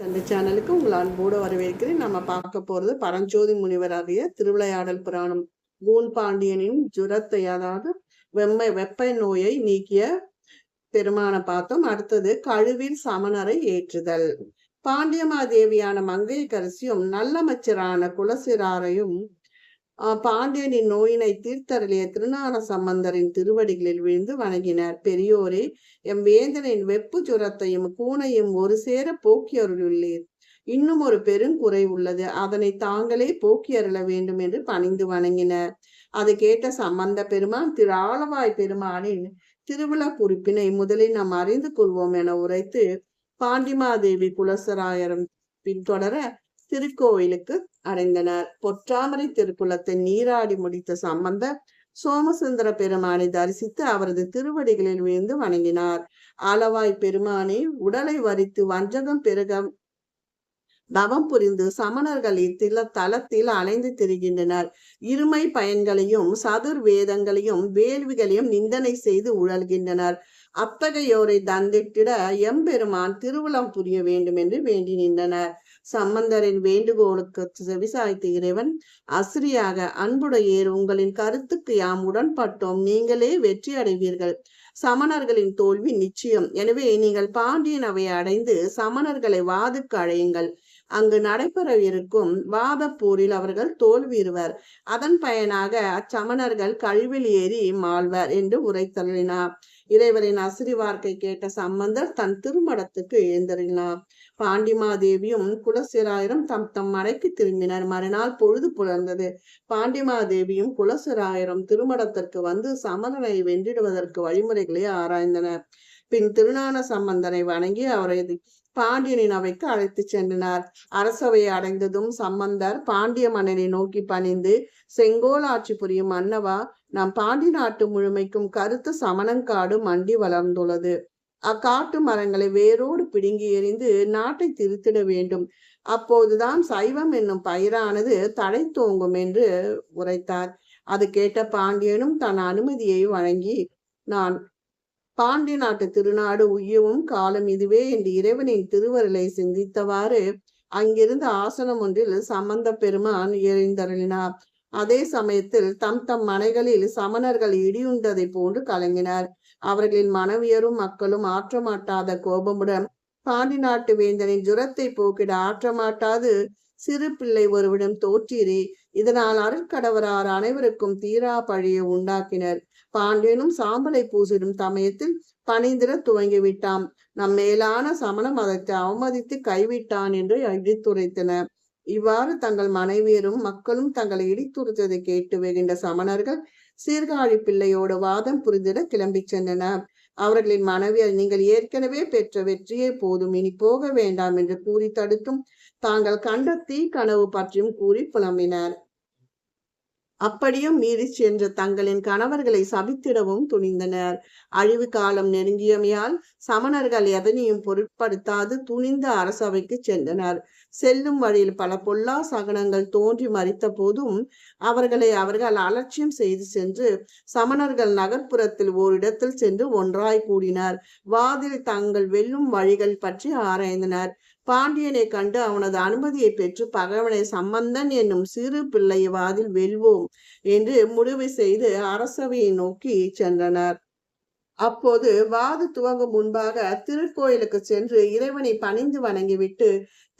தந்தை சேனலுக்கு உங்கள் அன்போடு வரவேற்கிறேன். நம்ம பார்க்க போறது பரஞ்சோதி முனிவராகிய திருவிளையாடல் புராணம். கூன் பாண்டியனின் ஜுரத்தை அதாவது வெம்மை வெப்ப நோயை நீக்கிய பெருமான பார்த்தோம் அடுத்தது கழுவில் சமணரை ஏற்றுதல். பாண்டியமாதேவியான மங்கையரசியும் நல்லமைச்சரான குலசிராரையும் பாண்டியனின் நோயினை தீர்த்தருளிய திருநார சம்பந்தரின் திருவடிகளில் விழுந்து வணங்கினர். பெரியோரே எம் வேந்தனின் வெப்பு சுரத்தையும் கூனையும் ஒரு சேர போக்கி அருளுள்ளீர் இன்னும் ஒரு பெருங்குறை உள்ளது. அதனை தாங்களே போக்கி அருள வேண்டும் என்று பணிந்து வணங்கினர். அது கேட்ட சம்பந்த பெருமான் திரு ஆளவாய் பெருமானின் திருவிழா குறிப்பினை முதலில் நாம் அறிந்து கொள்வோம் என உரைத்து பாண்டிமாதேவி குலசராயரம் பின்தொடர திருக்கோயிலுக்கு அடைந்தனர். பொற்றாமரை திருக்குளத்தை நீராடி முடித்த சம்பந்தர் சோமசுந்தர பெருமானை தரிசித்து அவரது திருவடிகளில் விழுந்து வணங்கினார். ஆலவாய் பெருமானை உடலை வரித்து வஞ்சகம் பெருக தவம் புரிந்து சமணர்கள் இத்தில தலத்தில் அலைந்து திரிகின்றனர். இருமை பயன்களையும் சதுர் வேதங்களையும் வேள்விகளையும் நிந்தனை செய்து உழல்கின்றனர். அத்தகையோரை தந்திட்டிட எம்பெருமான் திருவுளம் புரிய வேண்டும் என்று வேண்டி நின்றனர். சம்பந்தரின் வேண்டுகோளுக்கு செவிசாய்த்த இறைவன் அசிரியாக அன்புடையேர் உங்களின் கருத்துக்கு யாம் உடன்பட்டோம். நீங்களே வெற்றி அடைவீர்கள். சமணர்களின் தோல்வி நிச்சயம். எனவே நீங்கள் பாண்டியன் அவை அடைந்து சமணர்களை வாதுக்கு அழையுங்கள். அங்கு நடைபெறவிருக்கும் வாத போரில் அவர்கள் தோல்வியுறுவர். அதன் பயனாக அச்சமணர்கள் கழிவில் ஏறி மாழ்வர் என்று உரைத்தள்ளினார் இறைவரின் அசிரி கேட்ட சம்பந்தர் தன் திருமடத்துக்கு எழுந்தறினார் பாண்டிமாதேவியும் குலசிராயரும் தம் தம் மடைக்கு திரும்பினர். மறுநாள் பொழுது புலர்ந்தது. பாண்டிமாதேவியும் குலசிராயரும் திருமடத்திற்கு வந்து சமரனை வென்றிடுவதற்கு வழிமுறைகளை ஆராய்ந்தனர். பின் திருஞான சம்பந்தனை வணங்கி அவரை பாண்டியனின் அவைக்கு அழைத்து சென்றனர். அரசவையை அடைந்ததும் சம்பந்தர் பாண்டிய மன்னனை நோக்கி பணிந்து செங்கோல் ஆட்சி புரியும் மன்னவா நம் பாண்டி நாட்டு முழுமைக்கும் கருத்து சமணங்காடு மண்டி வளர்ந்துள்ளது. அக்காட்டு மரங்களை வேரோடு பிடுங்கி எறிந்து நாட்டை திருத்திட வேண்டும். அப்போதுதான் சைவம் என்னும் பயிரானது தடை தோங்கும் என்று உரைத்தார். அது கேட்ட பாண்டியனும் தன் அனுமதியை வழங்கி நான் பாண்டி நாட்டு திருநாடு உய்யவும் காலம் இதுவே என்று இறைவனின் திருவருளை சிந்தித்தவாறு அங்கிருந்த ஆசனம் ஒன்றில் சம்பந்த பெருமான் எழுந்தருளினார் அதே சமயத்தில் தம் தம் மனைகளில் சமணர்கள் இடியுண்டதை போன்று கலங்கினார். அவர்களின் மனைவியரும் மக்களும் ஆற்றமாட்டாத கோபமுடன் பாண்டி நாட்டு வேந்தனின் ஜுரத்தை போக்கிட ஆற்றமாட்டாது. சிறு பிள்ளை ஒருவிடம் தோற்றீரே இதனால் அருட்கடவரார் அனைவருக்கும் தீரா பழியை உண்டாக்கினர். பாண்டியனும் சாம்பலை பூசிடும் சமயத்தில் பணிந்திர துவங்கிவிட்டான். நம் மேலான சமண மதத்தை அவமதித்து கைவிட்டான் என்று இடித்துரைத்தனர் இவ்வாறு தங்கள் மனைவியரும் மக்களும் தங்களை இடித்துறுத்ததை கேட்டு வெகின்ற சமணர்கள் சீர்காழி பிள்ளையோடு வாதம் புரிந்திட கிளம்பி சென்றனர். அவர்களின் மனைவியர் நீங்கள் ஏற்கனவே பெற்ற வெற்றியே போதும் இனி போக வேண்டாம் என்று கூறி தடுத்தும் தாங்கள் கண்ட தீ கனவு பற்றியும் கூறி புலம்பினர். அப்படியும் மீறி சென்ற தங்களின் கணவர்களை சபித்திடவும் துணிந்தனர். அழிவு காலம் நெருங்கியமையால் சமணர்கள் எதனையும் பொருட்படுத்தாது துணிந்த அரசவைக்கு சென்றனர். செல்லும் வழியில் பல பொல்லா சகனங்கள் தோன்றி மறித்த போதும் அவர்களை அவர்கள் அலட்சியம் செய்து சென்று சமணர்கள் நகர்ப்புறத்தில் ஓரிடத்தில் சென்று ஒன்றாய் கூடினர். வாதில் தங்கள் வெல்லும் வழிகள் பற்றி ஆராய்ந்தனர். பாண்டியனை கண்டு அவனது அனுமதியை பெற்று பகவனை சம்பந்தன் என்னும் சிறு பிள்ளை வாதில் வெல்வோம் என்று முடிவு செய்து அரசவையை நோக்கி சென்றனர். அப்போது வாது துவங்கும் முன்பாக திருக்கோயிலுக்கு சென்று இறைவனை பணிந்து வணங்கிவிட்டு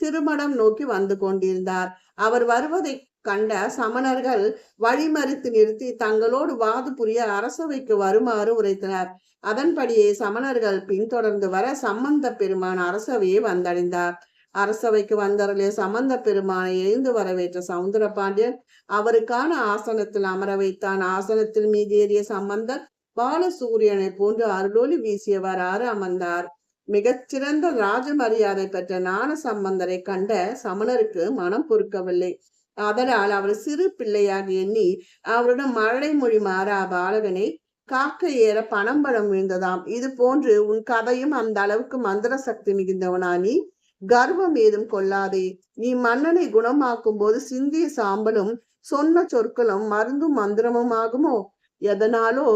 திருமணம் நோக்கி வந்து கொண்டிருந்தார். அவர் வருவதை கண்ட சமணர்கள் வழிமறித்து நிறுத்தி தங்களோடு வாது புரிய அரசவைக்கு வருமாறு உரைத்தனர். அதன்படியே சமணர்கள் பின்தொடர்ந்து வர சம்பந்த பெருமான் அரசவையை வந்தடைந்தார். அரசவைக்கு வந்தவர்களே சம்பந்த பெருமானை எழுந்து வரவேற்ற சவுந்தர பாண்டியன் அவருக்கான ஆசனத்தில் அமர வைத்தான். ஆசனத்தில் மீதேறிய சம்பந்தன் பாலசூரியனை போன்று அருளொளி வீசியவராறு அமர்ந்தார். மிகச்சிறந்த ராஜ மரியாதை பெற்ற ஞான சம்பந்தரை கண்ட சமணருக்கு மனம் பொறுக்கவில்லை. அதனால் அவர் சிறு பிள்ளையாக எண்ணி அவருடன் மழை மொழி மாறா பாலகனை காக்க ஏற பணம் படம் விழுந்ததாம். இது போன்று உன் கதையும் அந்த அளவுக்கு மந்திர சக்தி மிகுந்தவனா நீ? கர்வம் ஏதும் கொள்ளாதே. நீ மன்னனை குணமாக்கும் போது சிந்திய சாம்பலும் சொன்ன சொற்களும் மருந்தும் மந்திரமும் ஆகுமோ? எதனாலோ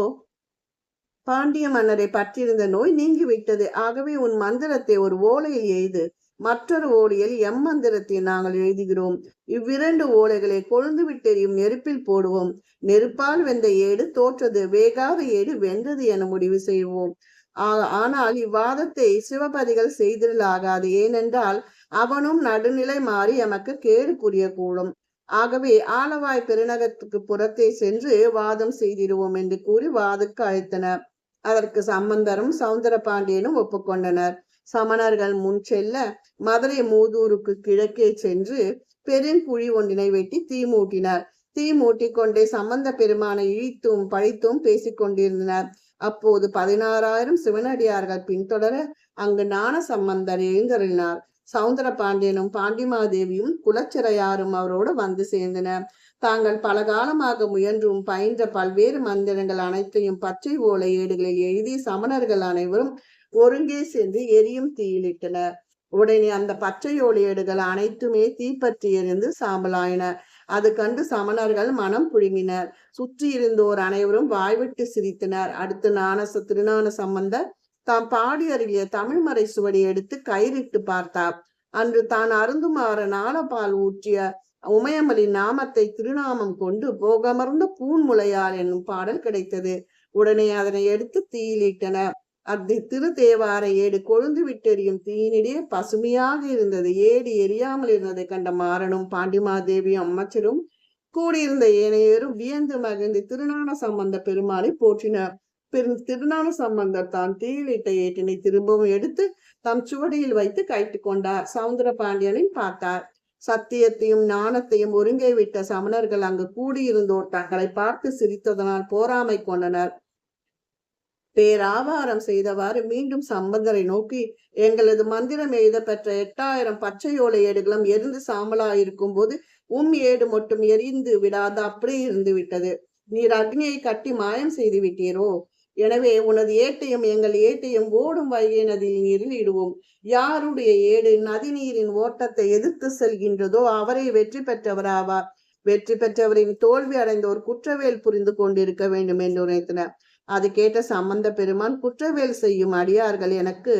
பாண்டிய மன்னரை பற்றியிருந்த நோய் நீங்கிவிட்டது. ஆகவே உன் மந்திரத்தை ஒரு ஓலையில் எய்து மற்றொரு ஓலையில் எம் மந்திரத்தை நாங்கள் எழுதுகிறோம். இவ்விரண்டு ஓலைகளை கொழுந்து விட்டெறியும் நெருப்பில் போடுவோம். நெருப்பால் வெந்த ஏடு தோற்றது வேகாத ஏடு வென்றது என முடிவு செய்வோம். ஆ- ஆனால் இவ்வாதத்தை சிவபதிகள் செய்திடலாகாது ஏனென்றால் அவனும் நடுநிலை மாறி எமக்கு கேடு புரியக்கூடும். ஆகவே ஆலவாய் பெருநகத்துக்கு புறத்தை சென்று வாதம் செய்திடுவோம் என்று கூறி வாதுக்கு அழைத்தனர். அதற்கு சம்பந்தரும் சவுந்தர பாண்டியனும் ஒப்புக்கொண்டனர். சமணர்கள் முன் செல்ல மதுரை மூதூருக்கு கிழக்கே சென்று பெருங்குழி ஒன்றினை வெட்டி தீ மூட்டினர். தீ மூட்டிக்கொண்டே சம்பந்த பெருமானை இழித்தும் பழித்தும் பேசிக் கொண்டிருந்தனர். அப்போது பதினாறாயிரம் சிவனடியார்கள் பின்தொடர அங்கு ஞான சம்பந்தர் எழுந்தருளினார். சவுந்தர பாண்டியனும் பாண்டிமாதேவியும் குலச்சிறையாரும் அவரோடு வந்து சேர்ந்தனர். தாங்கள் பல காலமாக முயன்றும் பயின்ற பல்வேறு மந்திரங்கள் அனைத்தையும் பச்சை ஓலை ஏடுகளில் எழுதி சமணர்கள் அனைவரும் ஒருங்கே சேர்ந்து எரியும் தீயிலிட்டனர். உடனே அந்த பச்சை ஓலை ஏடுகள் அனைத்துமே தீப்பற்றி எரிந்து சாம்பலாயின. அது கண்டு சமணர்கள் மனம் புழுங்கினர். சுற்றி இருந்தோர் அனைவரும் வாய்விட்டு சிரித்தனர். அடுத்து ஞானச திருநான சம்பந்தர் தாம் பாடி அருகிய தமிழ்மறை சுவடி எடுத்து கயிறிட்டு பார்த்தார். அன்று தான் அருந்துமாற நாளபால் ஊற்றிய உமயமலி நாமத்தை திருநாமம் கொண்டு போகமர்ந்த பூன்முளையால் என்னும் பாடல் கிடைத்தது. உடனே அதனை எடுத்து தீயிலிட்டனர் அத்தி திரு தேவார ஏடு கொழுந்து விட்டெறியும் தீயினிடையே பசுமையாக இருந்தது. ஏடு எரியாமல் இருந்ததை கண்ட மாறனும் பாண்டிமாதேவியும் அமைச்சரும் கூடியிருந்த ஏனையரும் வியந்து மகிழ்ந்து திருநாண சம்பந்த பெருமாளை போற்றினர். பெரும் திருஞான சம்பந்தர் தான் தீயிலிட்ட ஏட்டினை திரும்பவும் எடுத்து தம் சுவடியில் வைத்து கைட்டு கொண்டார். சவுந்தர பாண்டியனை பார்த்தார். சத்தியத்தையும் ஞானத்தையும் ஒருங்கே விட்ட சமணர்கள் அங்கு கூடியிருந்தோர் தங்களை பார்த்து சிரித்ததனால் போராமை கொண்டனர். பேராவாரம் செய்தவாறு மீண்டும் சம்பந்தரை நோக்கி எங்களது மந்திரம் எழுத பெற்ற எட்டாயிரம் பச்சை ஏடுகளும் எரிந்து சாம்பலாயிருக்கும் போது உம் ஏடு மட்டும் எரிந்து விடாது அப்படியே இருந்து விட்டது நீர் அக்னியை கட்டி மாயம் செய்து விட்டீரோ எனவே உனது ஏட்டையும் எங்கள் ஏட்டையும் ஓடும் வைகை நதியில் நீரில் இடுவோம் யாருடைய ஏடு நதி நீரின் ஓட்டத்தை எதிர்த்து செல்கின்றதோ அவரை வெற்றி பெற்றவராவார் வெற்றி பெற்றவரின் தோல்வி அடைந்தோர் குற்றவேல் புரிந்து கொண்டிருக்க வேண்டும் என்று உரைத்தனர் அது கேட்ட சம்பந்த பெருமான் குற்றவேல் செய்யும் அடியார்கள் எனக்கு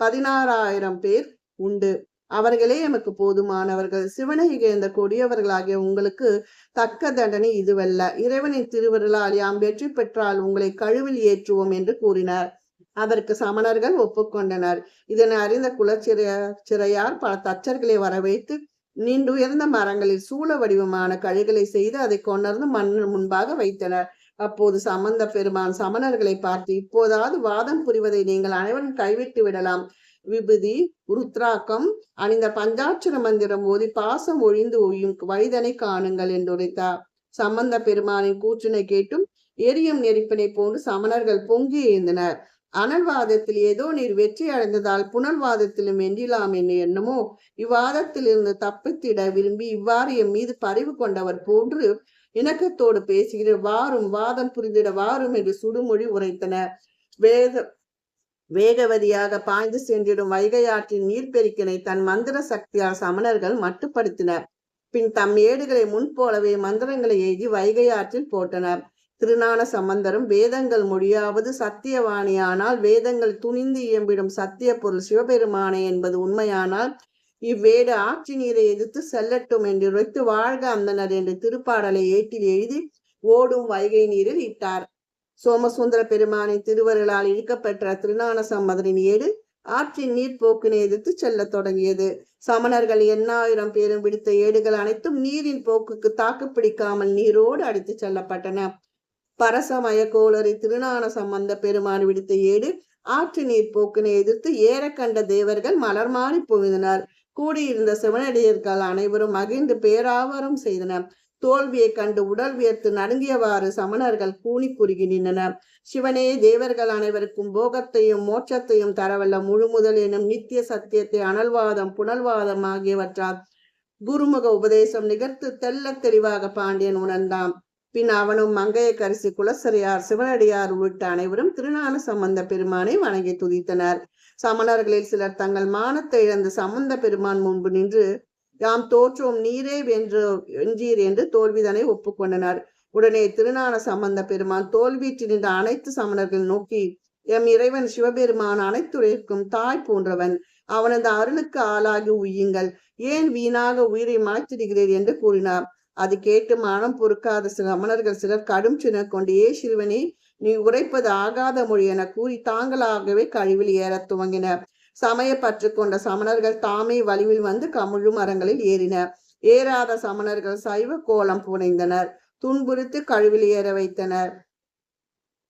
பதினாறாயிரம் பேர் உண்டு. அவர்களே எமக்கு போதுமானவர்கள். சிவனை இகழ்ந்த கொடியவர்களாகிய உங்களுக்கு தக்க தண்டனை இதுவல்ல. இறைவனின் திருவருளால் யாம் வெற்றி பெற்றால் உங்களை கழுவில் ஏற்றுவோம் என்று கூறினார். அதற்கு சமணர்கள் ஒப்புக்கொண்டனர். இதனை அறிந்த குலச்சிறைய சிறையார் பல தச்சர்களை வரவைத்து நீண்டுயர்ந்த மரங்களில் சூழ வடிவமான கழுகளை செய்து அதை கொணர்ந்து மன்னன் முன்பாக வைத்தனர். அப்போது சம்பந்த பெருமான் சமணர்களை பார்த்து இப்போதாவது வாதம் புரிவதை நீங்கள் அனைவரும் கைவிட்டு விடலாம். விபதி ருத்ராக்கம் அணிந்த பஞ்சாட்சர மந்திரம் ஓதி பாசம் ஒழிந்து ஒழியும் வழிதனை காணுங்கள் என்றுரைத்தார் சம்பந்த பெருமானின் கூற்றினை கேட்டும் எரியும் நெருப்பினை போன்று சமணர்கள் பொங்கி எழுந்தனர். அனல்வாதத்தில் ஏதோ நீர் வெற்றி அடைந்ததால் புனல்வாதத்திலும் வென்றிலாம் என்ன எண்ணமோ இவ்வாதத்தில் இருந்து தப்பித்திட விரும்பி இவ்வாறு என் மீது பரிவு கொண்டவர் போன்று இணக்கத்தோடு பேசுகிற வாரும் வாதம் புரிந்திட வாரும் என்று சுடுமொழி உரைத்தனர். வேத வேகவதியாக பாய்ந்து சென்றிடும் வைகையாற்றின் நீர்ப்பெருக்கினை தன் மந்திர சக்தியால் சமணர்கள் மட்டுப்படுத்தினர். பின் தம் ஏடுகளை முன்போலவே மந்திரங்களை எழுதி வைகையாற்றில் போட்டனர். திருஞான சம்பந்தரும் வேதங்கள் மொழியாவது சத்தியவாணியானால் வேதங்கள் துணிந்து இயம்பிடும் சத்திய பொருள் சிவபெருமானே என்பது உண்மையானால் இவ்வேடு ஆட்சி நீரை எதிர்த்து செல்லட்டும் என்று உரைத்து வாழ்க அந்தனர் என்று திருப்பாடலை ஏட்டில் எழுதி ஓடும் வைகை நீரில் இட்டார். சோமசுந்தர பெருமானின் திருவருளால் இழுக்கப்பெற்ற திருநான சம்பந்தரின் ஏடு ஆற்றின் நீர்ப்போக்கினை எதிர்த்து செல்லத் தொடங்கியது. சமணர்கள் எண்ணாயிரம் பேரும் விடுத்த ஏடுகள் அனைத்தும் நீரின் போக்குக்கு தாக்கு பிடிக்காமல் நீரோடு அடித்துச் செல்லப்பட்டன. பரசமய கோளரி திருநான சம்பந்த பெருமான் விடுத்த ஏடு ஆற்று நீர் போக்கினை எதிர்த்து ஏறக்கண்ட தேவர்கள் மலர் மாறி புகுந்தனர். கூடியிருந்த சிவனடியர்கள் அனைவரும் மகிழ்ந்து பேராவரம் செய்தனர். தோல்வியை கண்டு உடல் வியர்த்து நடுங்கியவாறு சமணர்கள் கூனி குறுகி நின்றனர். சிவனே தேவர்கள் அனைவருக்கும் போகத்தையும் மோட்சத்தையும் தரவல்ல. முழுமுதல் எனும் நித்திய சத்தியத்தை அனல்வாதம் புனல்வாதம் ஆகியவற்றால் குருமுக உபதேசம் நிகர்த்து தெள்ளத் தெளிவாக பாண்டியன் உணர்ந்தான். பின் அவனும் மங்கையக்கரசி குலசரியார் சிவனடியார் உள்ளிட்ட அனைவரும் திருஞான சம்பந்த பெருமானை வணங்கி துதித்தனர். சமணர்களில் சிலர் தங்கள் மானத்தை இழந்து சம்பந்த பெருமான் முன்பு நின்று யாம் தோற்றோம் நீரே வென்று வென்றீர் என்று தோல்விதனை ஒப்புக்கொண்டனர். உடனே திருநான சம்பந்த பெருமான் தோல்வியிட்டு நின்ற அனைத்து சமணர்கள் நோக்கி எம் இறைவன் சிவபெருமான் அனைத்துரைக்கும் தாய் போன்றவன் அவனது அருளுக்கு ஆளாகி உய்யுங்கள். ஏன் வீணாக உயிரை மாய்த்திடுகிறீர் என்று கூறினார். அது கேட்டு மனம் பொறுக்காத சில அமணர்கள் சிலர் கடும் சினர் கொண்டு ஏ சிறுவனே நீ உரைப்பது ஆகாத மொழி என கூறி தாங்களாகவே கழிவில் ஏறத் துவங்கினர். சமயப்பற்று கொண்ட சமணர்கள் தாமே வலிவில் வந்து கமுழு மரங்களில் ஏறினர். ஏறாத சமணர்கள் சைவ கோலம் புனைந்தனர். துன்புறுத்து கழுவில் ஏற வைத்தனர்.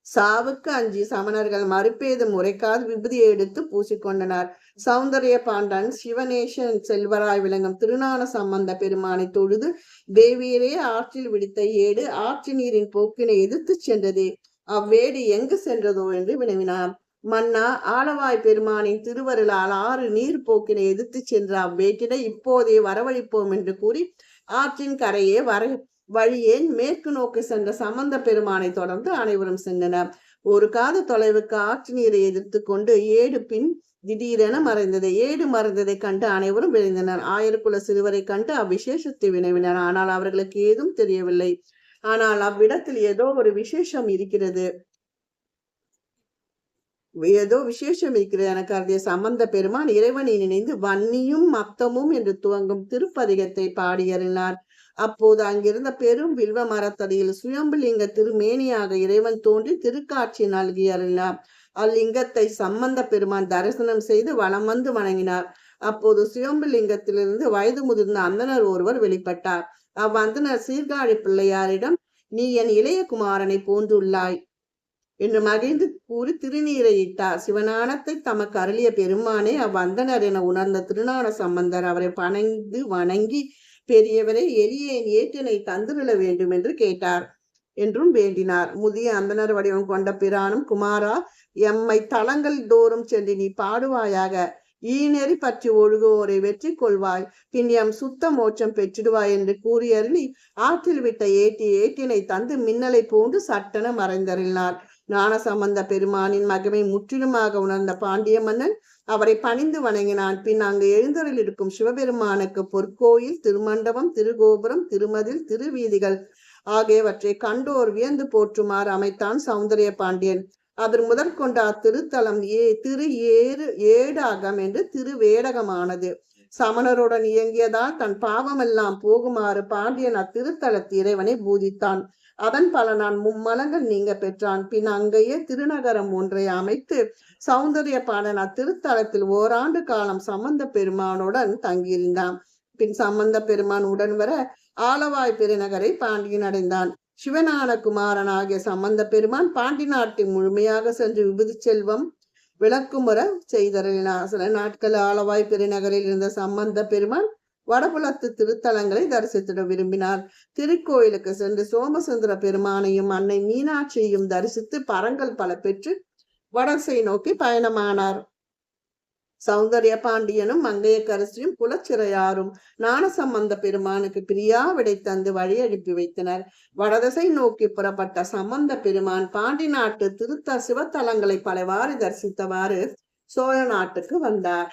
சாவுக்கு அஞ்சி சமணர்கள் மறுப்பேதும் உரைக்காது விபதியை எடுத்து பூசிக்கொண்டனர். சௌந்தரிய பாண்டன் சிவநேசன் செல்வராய் விளங்கும் திருநான சம்பந்த பெருமானை தொழுது தேவியரே ஆற்றில் விடுத்த ஏடு ஆற்று நீரின் போக்கினை எதிர்த்து சென்றதே. அவ்வேடு எங்கு சென்றதோ என்று வினவினார் மன்னா ஆலவாய் பெருமானின் திருவருளால் ஆறு நீர் போக்கினை எதிர்த்து சென்ற அவ்வேட்டினை இப்போதே வரவழைப்போம் என்று கூறி ஆற்றின் கரையே வர வழியே மேற்கு நோக்கி சென்ற சம்பந்த பெருமானை தொடர்ந்து அனைவரும் சென்றனர். ஒரு காத தொலைவுக்கு ஆற்று நீரை எதிர்த்து கொண்டு ஏடு பின் திடீரென மறைந்தது ஏடு மறைந்ததை கண்டு அனைவரும் விளைந்தனர் ஆயிரக்குல சிறுவரை கண்டு அவ்விசேஷத்தை வினவினர். ஆனால் அவர்களுக்கு ஏதும் தெரியவில்லை. ஆனால் அவ்விடத்தில் ஏதோ ஒரு விசேஷம் இருக்கிறது. ஏதோ விசேஷம் இருக்கிறது. என கருதிய சம்பந்த பெருமான் இறைவனை நினைந்து வன்னியும் மத்தமும் என்று துவங்கும் திருப்பதிகத்தை பாடியறினார் அப்போது அங்கிருந்த பெரும் வில்வ மரத்தடியில் சுயம்புலிங்க திருமேனியாக இறைவன் தோன்றி திருக்காட்சி நல்கி அருளினார். அல்லிங்கத்தை சம்பந்த பெருமான் தரிசனம் செய்து வலம் வந்து வணங்கினார். அப்போது சுயம்புலிங்கத்திலிருந்து வயது முதிர்ந்த அந்தனர் ஒருவர் வெளிப்பட்டார். அவ்வந்தனர் சீர்காழி பிள்ளையாரிடம் நீ என் இளைய குமாரனை போன்றுள்ளாய். என்று மகிழ்ந்து கூறி திருநீரை இட்டார். சிவஞானத்தை தமக்கு அருளிய பெருமானே அவ்வந்தனர் என உணர்ந்த திருநான சம்பந்தர் அவரை பணந்து வணங்கி பெரியவரை எரியேன் ஏற்றினை தந்துவிட வேண்டும் என்று கேட்டார் என்றும் வேண்டினார். முதிய அந்தனர் வடிவம் கொண்ட பிரானும் குமாரா எம்மை தளங்கள் தோறும் சென்று நீ பாடுவாயாக. ஈநெறி பற்றி ஒழுகுவோரை வெற்றி கொள்வாய். பின் எம் சுத்த மோட்சம் பெற்றிடுவாய் என்று கூறியருளி ஆற்றில் விட்ட ஏட்டி ஏட்டினை தந்து மின்னலை போன்று சட்டென மறைந்தறினார் ஞானசம்பந்த பெருமானின் மகிமை முற்றிலுமாக உணர்ந்த பாண்டிய மன்னன் அவரை பணிந்து வணங்கினான். பின் அங்கு எழுந்தரில் இருக்கும் சிவபெருமானுக்கு பொற்கோயில் திருமண்டபம் திருகோபுரம் திருமதில் திருவீதிகள் ஆகியவற்றை கண்டோர் வியந்து போற்றுமாறு அமைத்தான் சௌந்தரிய பாண்டியன். அதன் முதற் கொண்ட அத்திருத்தலம் ஏ திரு ஏறு ஏடாகம் என்று திருவேடகமானது. சமணருடன் இயங்கியதால் தன் பாவமெல்லாம் போகுமாறு பாண்டியன் அத்திருத்தலத்து இறைவனை பூதித்தான் அதன் பலனான் மும்மலங்கள் நீங்க பெற்றான். பின் அங்கேயே திருநகரம் ஒன்றை அமைத்து சௌந்தரிய பாடன் அத்திருத்தலத்தில் ஓராண்டு காலம் சம்பந்த பெருமானுடன் தங்கியிருந்தான். பின் சம்பந்த பெருமான் உடன் வர ஆலவாய் பெருநகரை பாண்டியன் அடைந்தான். சிவனான குமாரன் ஆகிய சம்பந்த பெருமான் பாண்டி நாட்டை முழுமையாக சென்று விபுதி செல்வம் விளக்குமுற செய்தருளினார். சில நாட்கள் ஆலவாய் பெருநகரில் இருந்த சம்பந்த பெருமான் வடபுலத்து திருத்தலங்களை தரிசித்திட விரும்பினார். திருக்கோயிலுக்கு சென்று சோமசுந்தர பெருமானையும் அன்னை மீனாட்சியையும் தரிசித்து பரங்கள் பல பெற்று வடசை நோக்கி பயணமானார். சௌந்தர்ய பாண்டியனும் மங்கையக்கரசியும் குலச்சிறையாரும் ஞானசம்பந்த பெருமானுக்கு பிரியா விடை தந்து வழி அனுப்பி வைத்தனர். வடதிசை நோக்கி புறப்பட்ட சம்பந்த பெருமான் பாண்டி நாட்டு திருத்த சிவத்தலங்களை பலவாறு தரிசித்தவாறு சோழ நாட்டுக்கு வந்தார்.